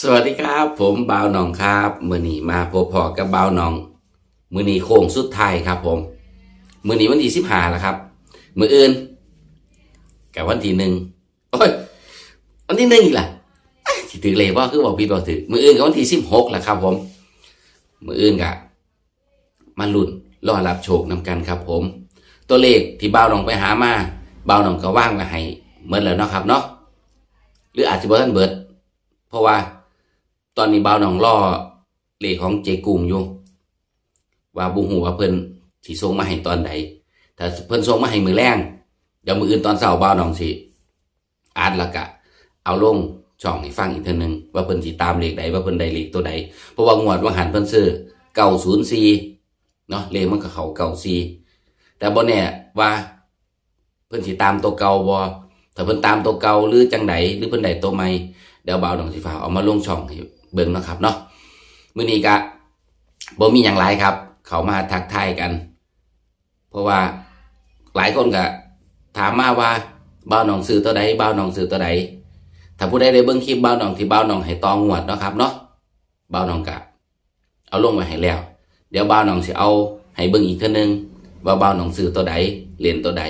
สวัสดีครับ ผมบ่าวหนองครับมือนีมาพบพอกับบ่าวหนอง มือนีโค้งสุดท้ายครับ ผม มือนีวันที่สิบห้าแล้วครับ มืออื่นกับวันที่หนึ่งโอ้ยวันที่หนึ่งอีกล่ะเอ้ยสิถือเลยว่าคือบอกผิดบอกถือมืออื่นกับวันที่สิบหกแล้วครับ ผม มืออื่นกับมาลุ้นรอรับโชคนำกันครับ ผม ตัวเลขที่บ่าวหนองไปหามาบ่าวหนองก็ว่างไว้ให้เมื่อแล้วเนาะครับเนาะหรืออาจจะเบิร์นเบิดเพราะว่า ตอนนี้บ่าวหนองล่อเลขของเจกุมอยู่ว่าบุหูว่าเพิ่นสิส่งมาให้ตอนใดถ้าเพิ่นส่งมาให้มือแรงเดี๋ยวมืออื่นตอนเช้าบ่าวหนองสิอ่านแล้วก็เอาลงช่องให้ฟังอีกเทีนึงว่าเพิ่นสิตามเลขใดว่าเพิ่นได้เลขตัวใดเพราะว่างวดว่าหันเพิ่นซื้อ904เนาะเลขมันก็เข้า94แต่บ่แน่ว่า เพิ่นสิตามตัวเก่าบ่ถ้าเพิ่นตามตัวเก่าหรือจังใดหรือเพิ่นได้ตัวใหม่เดี๋ยวบ่าวดองสีฟ้าเอามาลงช่องให้ เบิ่งเนาะครับเนาะมื้อนี้ก็บ่มีหยังหลายครับ เขามาทักทายกัน เพราะว่าหลายคนก็ถามมาว่าบ่าหนองซื้อตัวใดบ่าหนองซื้อตัวใดถ้าผู้ใดได้เบิ่งคลิปบ่าหนองที่บ่าหนองให้ตองงวดเนาะครับเนาะบ่าหนองก็เอาลงไว้ให้แล้ว เดี๋ยวบ่าหนองสิเอาให้เบิ่งอีกเทื่อนึงว่าบ่าหนองซื้อตัวใดเล่นตัวใด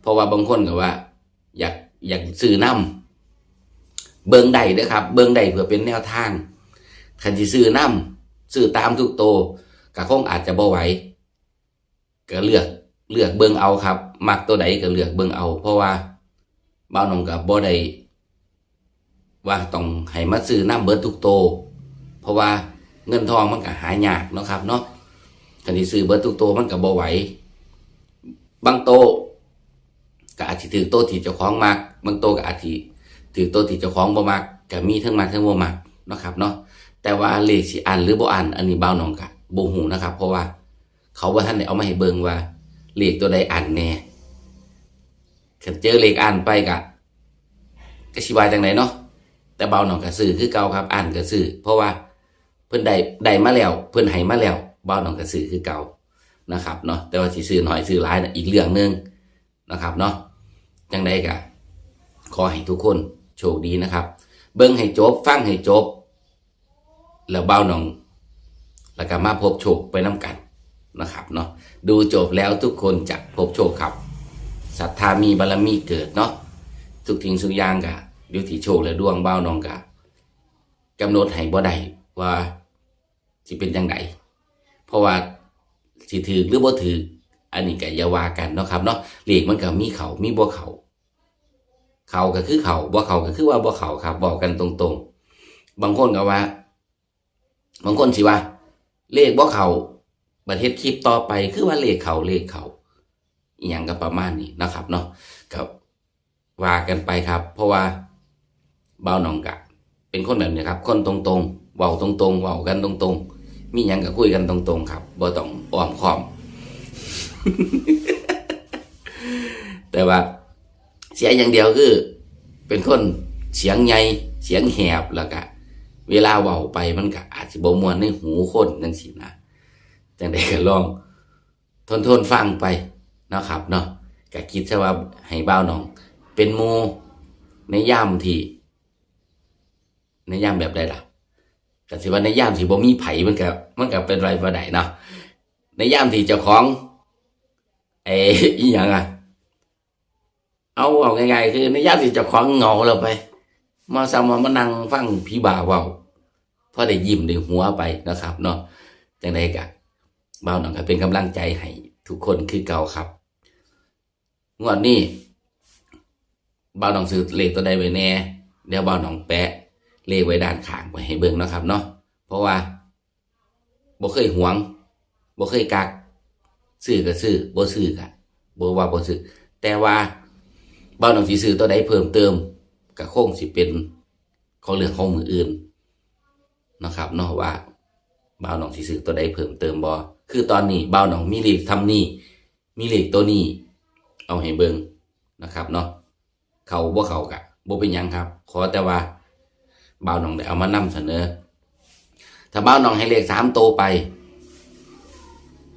เพราะว่าบางคนก็ว่า อยากอยากซื้อนํ เบิ่งได้เด้อครับ เบิ่งได้เพื่อเป็นแนวทางคันสิซื้อนํซื้อตามทุกโตก็คงอาจจะบ่ไหวก็เลือกเลือกเบิ่งเอาครับ มักตัวใดก็เลือกเบิ่งเอา เพราะว่าบ้านองกับบ่ได้ว่าต้องให้มาซื้อน้ำเบิดทุกโต เพราะว่าเงินทองมันก็หายากเนาะครับเนาะคันสิซื้อเบิดทุกโตมันก็บ่ไหวบางโตก็อาจสิถือโตที่เจ้าของมักบางโตก็อาจสิ ถือตัวที่เจ้าของบ่มักก็มีทั้งมักทั้งบ่มักนะครับเนาะแต่ว่าเลขสิอ่านหรือบ่อ่านอันนี้เบาหนองกะบ่ฮู้นะครับ เพราะว่า เขาบ่ทันได้เอามาให้เบิ่งว่าเลขตัวใดอ่านแน่คันเจอเลขอ่านไปกะก็สิว่าจังไดเนาะแต่เบาหนองก็ซื้อคือเก่าครับ อ่านก็ซื้อเพราะว่าเพิ่นได้ได้มาแล้ว เพิ่นให้มาแล้วเบาหนองก็ซื้อคือเก่านะครับเนาะแต่ว่าสิซื้อหน้อยซื้อหลายนะอีกเรื่องหนึงนะครับเนาะจังไดกะขอให้ทุกคน โชคดีนะครับ เบิ้งให้จบ ฟังให้จบ แล้วเบ้าหนอง แล้วก็มาพบโชคไปน้ำกันนะครับเนาะดูจบแล้วทุกคนจะพบโชคครับศรัทธามีบารมีเกิดเนาะทุกทิ้งสุกย่างกะอยู่ที่โชคและดวงเบ้าหนองกะกำหนดให้บ่ได้ว่าสิเป็นจังไดเพราะว่าสิถือหรือบ่ถืออันนี้ก็อย่าว่ากันเนาะครับเนาะเลขมันก็มีเขามีบ่เขา เขาก็คือเขาบ่เขาก็คือว่าบ่เขาครับบอกกันตรงๆ บางคนก็ว่า บางคนสิว่า เลขบ่เขาประเทศคลิปต่อไปคือว่าเลขเขาเลขเขาอีหยังก็ประมาณนี้นะครับเนาะกับว่ากันไปครับ เพราะว่าเบาหนองกะ เป็นคนแบบนี้ครับ คนตรงๆเว้าตรงๆเว้ากันตรงๆ มีหยังก็คุยกันตรงๆ ครับบ่ต้องอ้อมค้อม แต่ว่า เสียอย่างเดียวคือ เป็นคนเสียงใหญ่เสียงแหบแล้วก็เวลาเว้าไปมันก็อาจจะบ่มวนในหูคนจังซี่นะจังไดก็ลอง ทนทนฟังไปนะครับเนาะก็คิดซะว่าให้บ้าวน้อง เป็นหมู่ในยามที่ในยามแบบใดล่ะก็สิว่าในยามที่บ่มีไผมันก็มันก็เป็นไรบ่ได้เนาะในยามที่เจ้าของไอ้อีหยังอะ เอาเอาง่ายๆคือในยามที่เจะคว้าของเหงาเราไป มาซ้ำมามานั่งฟังพี่บ่าวเว้าพอได้ยิ้มได้หัวไปนะครับเนาะจังไดกะบ่าวหนองก็เป็นกำลังใจให้ทุกคนคือเก่าครับงวดนี้บ่าวหนองซื้อเลขตัวใดไว้แน่เดี๋ยวบ่าวหนองแปะเลขไว้ด้านข้างไว้ให้เบิ่งนะครับเนาะเพราะว่าบ่เคยหวงบ่เคยกักซื้อก็ซื้อบ่ซื้อก็บ่ว่าบ่ซื้อแต่ว่า บ้านหนองสีซื้อตัวใดเพิ่มเติมก็คงสิเป็นของเรื่องของมืออื่นนะครับเนาะว่าบ้าวหนองสีซื้อตัวใดเพิ่มเติมบ่คือตอนนี้บ้าวหนองมีเลขทำนี่มีเลขตัวนี้ เอาให้เบิงนะครับเนาะเขาบ่เขากะบ่เป็นยังครับ ขอแต่ว่าบ้าวหนองได้เอามานำเสนอ ถ้าบ้าวหนองให้เลขสามโตวไป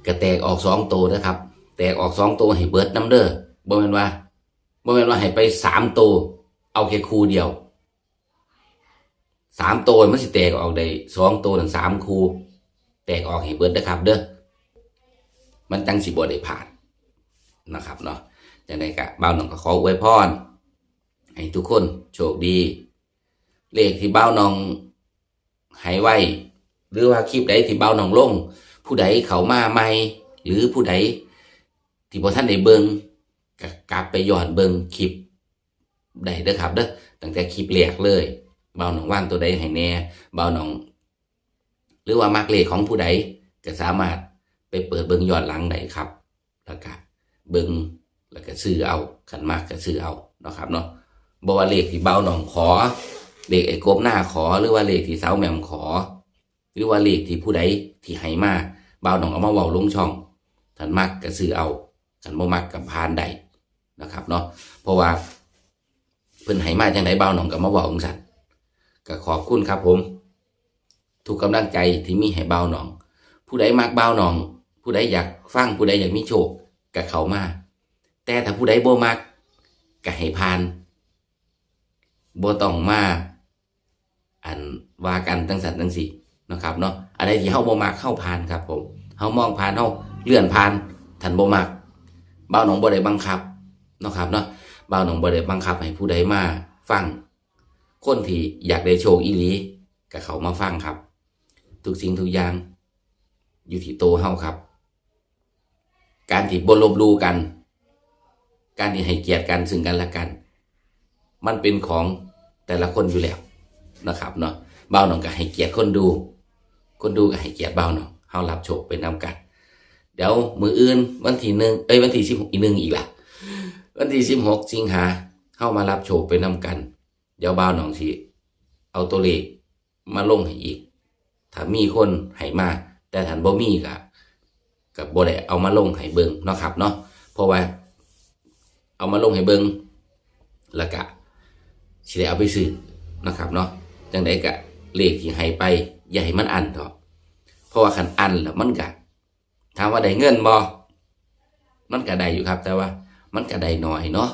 ก็แตกออกสองโตวนะครับ แตกออกสองโตวให้เบิดน้ำเด้อบ่แม่นว่า บ่แม่นว่าให้ไปสามตัว เอาแค่คู่เดียวสามตัวมันสิแตกออกได้สองตัวถึงสามคู แตกออกให้เบิดนะครับ เด้อมันจังสิบ่ได้ผ่านนะครับเนาะจังไดก็บ่าวหนองก็ขออวยพรให้ทุกคนโชคดี เลขที่บ่าวหนองให้ไว้หรือว่าคลิปใดที่เบาวหนองลง ผู้ใดเขามาใหม่ หรือผู้ใดที่บ่ท่านได้เบิง ก็กลับไปย้อนเบิงคลิปได้เด้อครับเด้อตั้งแต่คลิปแรกเลยเบาหนองว่างตัวใดให้แน่เบาหนอง หรือว่ามักเลขของผู้ใดก็สามารถไปเปิดเบิงย้อนหลังได้ครับ แล้วก็เบิงแล้วก็ซื้อเอาขันมากก็ซื้อเอาเนาะครับเนาะบ่ว่าเลขที่เบาหนองขอเลขไอ้กบหน้าขอหรือว่าเลขที่สาวแหม่มขอ หรือว่าเลขที่ผู้ใดที่ให้มาเบาหนองเอามาเว้าลงช่องขันมักก็ซื้อเอาขันบ่มักกับพานใด นะครับเนาะเพราะว่าเพิ่นให้มาจังไดเบาหนองก็มาเว้าจังซั่นก็ขอบคุณครับผม ทุกกำลังใจที่มีให้เบาหนอง ผู้ใดมักเบาหนอง ผู้ใดอยากฟังผู้ใดอยากมีโชคก็เขามาแต่ถ้าผู้ใดบ่มักก็ให้ผ่านบ่ต้องมาอันว่ากันตั้งสันตั้งสี่นะครับเนาะอะไรที่เฮาบ่มักเข้าผ่านครับผมเฮามองผ่านเฮาเลื่อนผ่านท่านบ่มักเบาหนองบ่ได้บังคับ นะครับเนาะบ่าวหนองบ่ได้บังคับให้ผู้ใดมาฟังคนที่อยากได้โชคอีหลีก็เขามาฟังครับ ทุกสิ่งทุกอย่างอยู่ที่โตเฮาครับ การที่บ่ลบลูกัน การที่ให้เกียรติกันซึ่งกันและกัน มันเป็นของแต่ละคนอยู่แล้วนะครับเนาะบ่าวหนองก็ให้เกียรติคนดู คนดูก็ให้เกียรติบ่าวหนองเฮารับโชคเป็นนำกัน เดี๋ยวมืออื่นวันที่หนึ่งเอ้ยวันที่สิบหกอีกหนึ่งอีกล่ะ วันที่สิบหกสิงหาเข้ามารับโชคไปนำกัน เดี๋ยวบ่าวหนองสิเอาตัวเลขมาลงให้อีก ถ้ามีคนให้มาแต่ถ้าบ่มีก็กับบ่ได้เอามาลงให้เบิงเนาะครับเนาะเพราะว่า เอามาลงให้เบิงแล้วก็สิได้เอาไปซื้อนะครับเนาะจังไดก็เลขที่ให้ไปอย่าให้มันอันเถอะเพราะว่าคันอันแล้วมันก็ถามว่าได้เงินบ่มันก็ได้อยู่ครับ แต่ว่า มันก็ได้น้อยเนาะ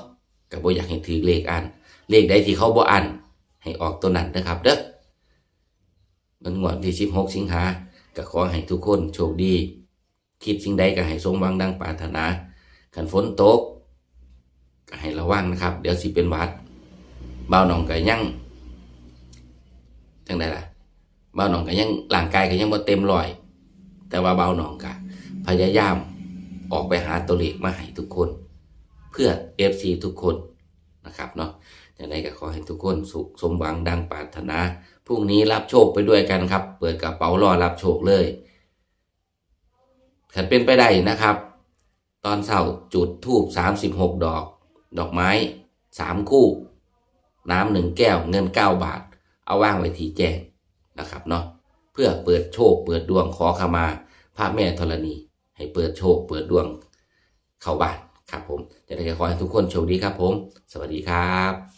ก็บ่อยากให้ถือเลขอันเลขใดที่เขาบ่อันให้ออกตัวนั้นนะครับเด้อมันงวดที่ 16 สิงหาก็ขอให้ทุกคนโชคดี คิดสิ่งใดก็ให้สมหวังดังปรารถนาคันฝนตกก็ให้ระวังนะครับ เดี๋ยวสิเป็นหวัดเบาหนองก็ยังจังไดล่ะเบาหนองก็ยังร่างกายก็ยังบ่เต็มร้อย แต่ว่าเบาหนองก็พยายามออกไปหาตัวเลขมาให้ทุกคน พื่อ FC ทุกคนนะครับเนาะอย่างไรก็ขอให้ทุกคนสุขสมหวังดังปรารถนาพรุ่งนี้รับโชคไปด้วยกันครับ เปิดกระเป๋ารอรับโชคเลยขันเป็นไปได้นะครับ ตอนเช้าจุดทูบ36ดอก ดอกไม้สามคู่ น้ำหนึ่งแก้วเงิน9บาท เอาว่างไว้ทีแจ้งนะครับเนาะเพื่อเปิดโชคเปิดดวงขอขมา พระแม่ธรณี ให้เปิดโชคเปิดดวงเข้าบ้าน ครับผมจะได้ขอให้ทุกคนโชคดีครับผม สวัสดีครับ